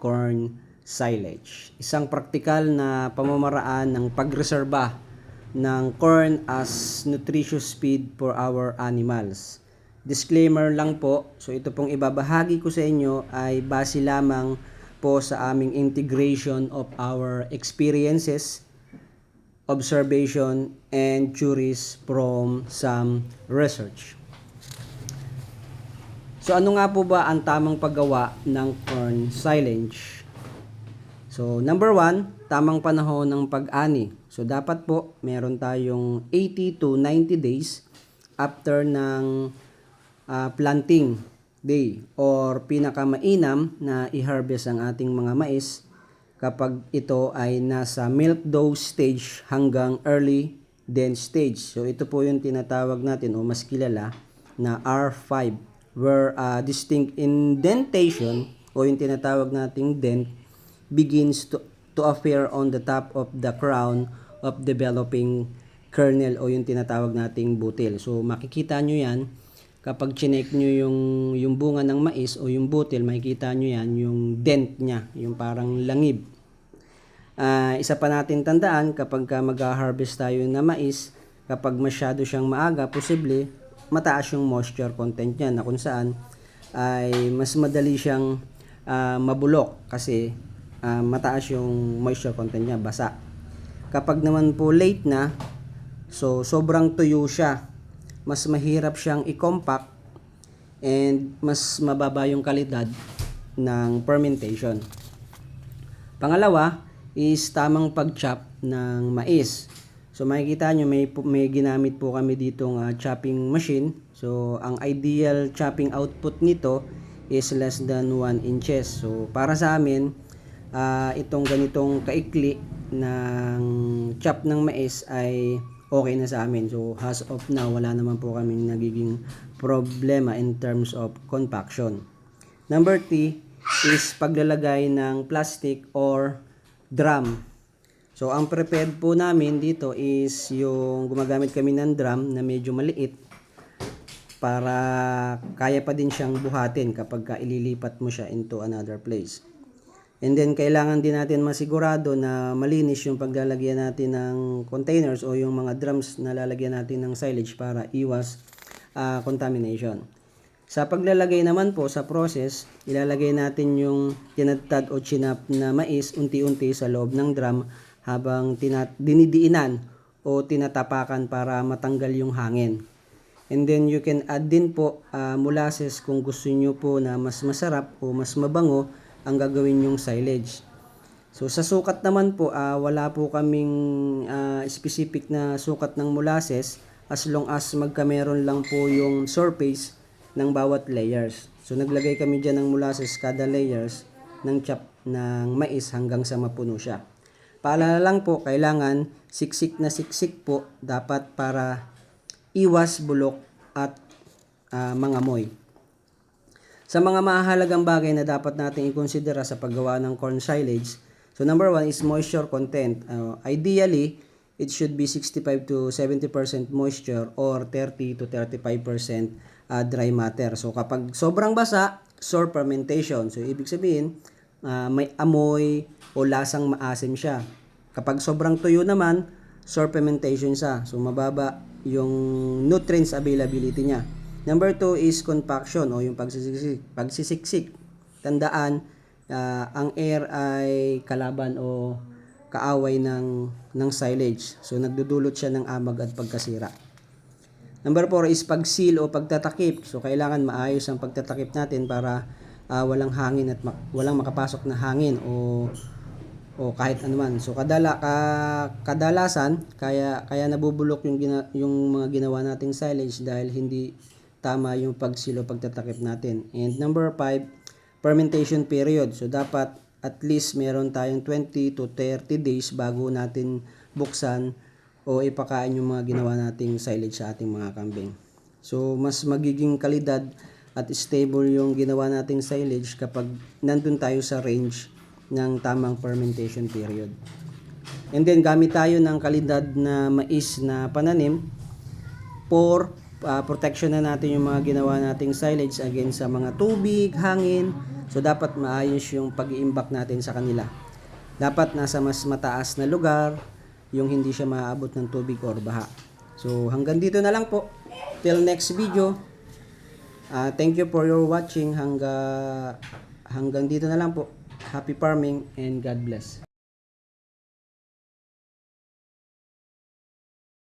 corn silage. Isang praktikal na pamamaraan ng pagreserba ng corn as nutritious feed for our animals. Disclaimer lang po, so ito pong ibabahagi ko sa inyo ay base lamang po sa aming integration of our experiences, observation, and theories from some research. So ano nga po ba ang tamang paggawa ng corn silage? So number one, tamang panahon ng pag-ani. So dapat po meron tayong 80 to 90 days after ng ah, planting day or pinakamainam na i-harvest ang ating mga mais kapag ito ay nasa milk dough stage hanggang early dense stage. So ito po yung tinatawag natin o mas kilala na R5 where uh, distinct indentation o yung tinatawag nating dent begins to, to appear on the top of the crown of developing kernel o yung tinatawag nating butil. So makikita nyo yan kapag chinek nyo yung, yung bunga ng mais o yung butil, makikita nyo yan yung dent niya, yung parang langib. Ah, isa pa natin tandaan kapag ka mag-harvest tayo ng mais, kapag masyado siyang maaga, posible mataas yung moisture content niya na kung saan ay mas madali siyang ah, mabulok kasi ah, mataas yung moisture content niya, basa. Kapag naman po late na, so sobrang tuyo siya, mas mahirap siyang i-compact and mas mababa yung kalidad ng fermentation. Pangalawa is tamang pag-chop ng mais. So makikita nyo may, may ginamit po kami ditong ah, chopping machine. So ang ideal chopping output nito is less than 1 inches. So para sa amin, ah, itong ganitong kaikli ng chop ng mais ay okay na sa amin. So as of now, wala naman po kami nagiging problema in terms of compaction. Number 3 is paglalagay ng plastic or drum. So, ang prepared po namin dito is yung gumagamit kami ng drum na medyo maliit para kaya pa din siyang buhatin kapag ka ililipat mo siya into another place. And then, kailangan din natin masigurado na malinis yung paglalagyan natin ng containers o yung mga drums na lalagyan natin ng silage para iwas ah, contamination. Sa paglalagay naman po sa process, ilalagay natin yung tinadtad o chinap na mais unti-unti sa loob ng drum habang tinat dinidiinan o tinatapakan para matanggal yung hangin. And then you can add din po ah, molasses kung gusto nyo po na mas masarap o mas mabango ang gagawin yung silage. So sa sukat naman po, ah, wala po kaming ah, specific na sukat ng molasses as long as magkameron lang po yung surface ng bawat layers. So naglagay kami dyan ng molasses kada layers ng chop ng mais hanggang sa mapuno siya. Paalala lang po, kailangan siksik na siksik po dapat para iwas bulok at ah, mangamoy. Sa mga mahalagang bagay na dapat nating ikonsidera sa paggawa ng corn silage, so number one is moisture content. Uh, ideally, it should be 65 to 70% moisture or 30 to 35% uh, dry matter. So kapag sobrang basa, sour fermentation. So ibig sabihin, uh, may amoy o lasang maasim siya. Kapag sobrang tuyo naman, sour fermentation siya. So mababa yung nutrients availability niya. Number two is compaction o yung pagsisiksik. pagsisiksik. Tandaan, ah, ang air ay kalaban o kaaway ng, ng silage. So nagdudulot siya ng amag at pagkasira. Number 4 is pagsil o pagtatakip. So kailangan maayos ang pagtatakip natin para ah, walang hangin at mak- walang makapasok na hangin o o kahit anuman. So kadala ka, kadalasan kaya kaya nabubulok yung gina, yung mga ginawa nating silage dahil hindi tama yung pagsilo pagtatakip natin. And number 5, fermentation period. So dapat at least meron tayong 20 to 30 days bago natin buksan o ipakain yung mga ginawa nating silage sa ating mga kambing. So mas magiging kalidad at stable yung ginawa nating silage kapag nandun tayo sa range ng tamang fermentation period. And then gamit tayo ng kalidad na mais na pananim for ah, protection na natin yung mga ginawa nating silage against sa mga tubig, hangin. So dapat maayos yung pag-iimbak natin sa kanila. Dapat nasa mas mataas na lugar yung hindi siya maaabot ng tubig or baha. So hanggang dito na lang po. Till next video. Ah, thank you for your watching hangga hanggang dito na lang po. Happy farming and God bless.